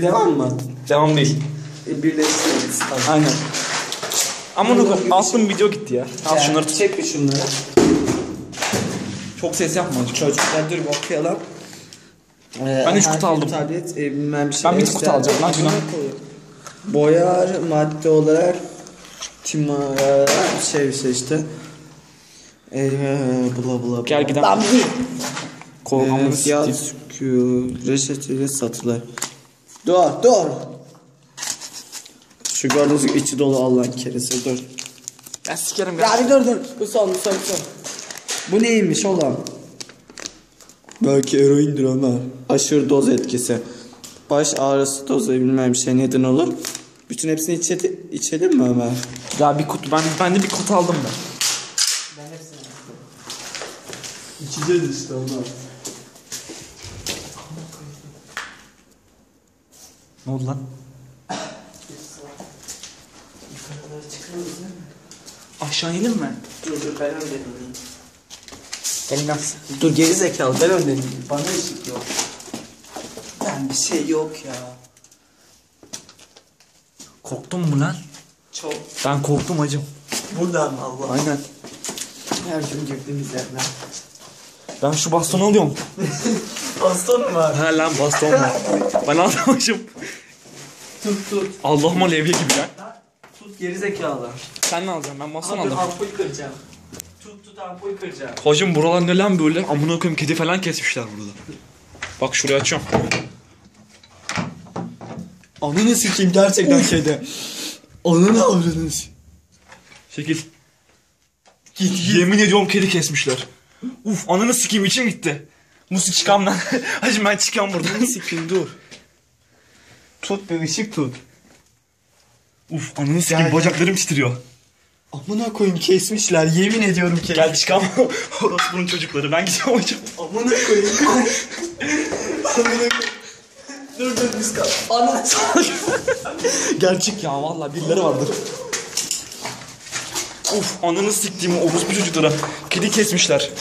Devam mı? Devam değil. E, birleştiririz. Tamam. Aynen. Ama onu aslında video gitti ya. Al şunları tut. Çek bir şunları. Çok ses yapma. Çocuklar dur okuyalım. Ee, Ben üç kutu aldım. Tablet, e, bilmem bir şey. Ben bir kutu alacağım lan, günah. Boyar madde olarak tima şey şey işte. Ee, bula bula bula. Gel gidelim. Lan bir. Ee, fiyat sikeyim. sükû reçeteyle satılır. Dur dur. Şu gördüğünüz gibi içi dolu Allah'ın keresi dur. Ya sikerim ya. Ya bir dur dur. Bu son bu son bu son. Bu neymiş oğlum? Belki eroindir Ömer. Aşırı doz etkisi. Baş ağrısı dozu bilmem bir şey neden olur. Bütün hepsini içe, içelim mi Ömer? Ya bir kutu ben ben de bir kutu aldım ben. İçeceğiz işte Ömer. Ne oldu lan? Aşağı inelim mi? Dur dur ben öndeyim. Gelin az. Dur geri zekalı ben öndeyim. Bana ışık yok. Ben bir şey yok ya. Korktun mu lan? Çok. Ben korktum acım. Buradan Allah. Aynen. Her gün girdiğimiz yerden. Ben şu bastonu alıyorum. Baston mu var? Ha lan baston var. ben almamışım. Tut tut. Allah'ıma levye gibi ya. Tut geri zekalı. Sen ne alacaksın? Ben baston Dur aldım. ampul kıracağım. Tut tut ampul kıracağım. Hocam buralar ne lan böyle? Amına koyayım kedi falan kesmişler burada. Bak şuraya açıyorum. Ananı sikeyim gerçekten şeyde. Ananı avradınız. Çekil. Git, Yemin ediyorum kedi kesmişler. Uf ananı sikeyim içim gitti. Musik çıkam lan. Hacım ben çıkıyorum buradan. Sikeyim dur. Tut bir ışık tut. Uf ananı sikeyim Gel, bacaklarım titriyor. Amına koyayım kesmişler yemin ediyorum ki. Gel çıkam. Orospu'nun çocukları. Ben gidiyorum hocam. Amına koyayım. Amına koyayım. Dur dur biz kal. Ana. Gerçek ya vallahi birileri vardır. Uf ananı siktiğim orospu çocuklara. Kedi kesmişler.